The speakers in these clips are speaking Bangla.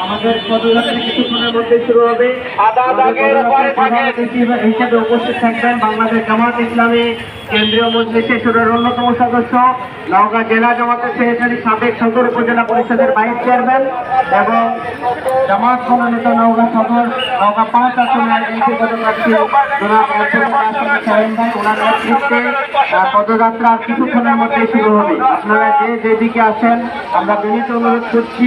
আমাদের পদযাত্রা মধ্যে শুরু হবে হিসেবে উপস্থিত থাকবেন জামাত কেন্দ্রীয় অন্যতম সদস্য নওগাঁ জেলা সদর উপজেলা পরিষদের এবং নওগাঁ নওগাঁ পাঁচ পদযাত্রা কিছুক্ষণের মধ্যে শুরু হবে। আপনারা যে যেদিকে আসেন, আমরা বিনীত অনুরোধ করছি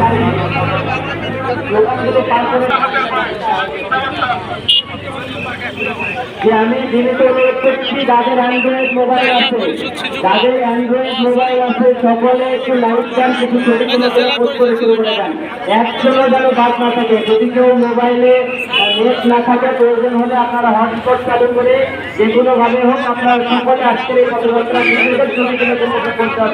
আমি বিনীত অনুরোধ করছি যাদের অ্যান্ড্রয়েড মোবাইল আছে যাদের অ্যান্ড্রয়েড মোবাইল আছে সকলে একটু লাইট দেন কিছু ছবি তুলে করে পোস্ট করে শুরু করে দেন। একজনও যেন বাদ না থাকে। যদি কেউ মোবাইলে নেট না থাকে প্রয়োজন হলে আপনারা হটস্পট চালু করে যে কোনো ভাবে হোক আপনারা সকলে আজকের এই পদযাত্রা ছবি তুলে করে পোস্ট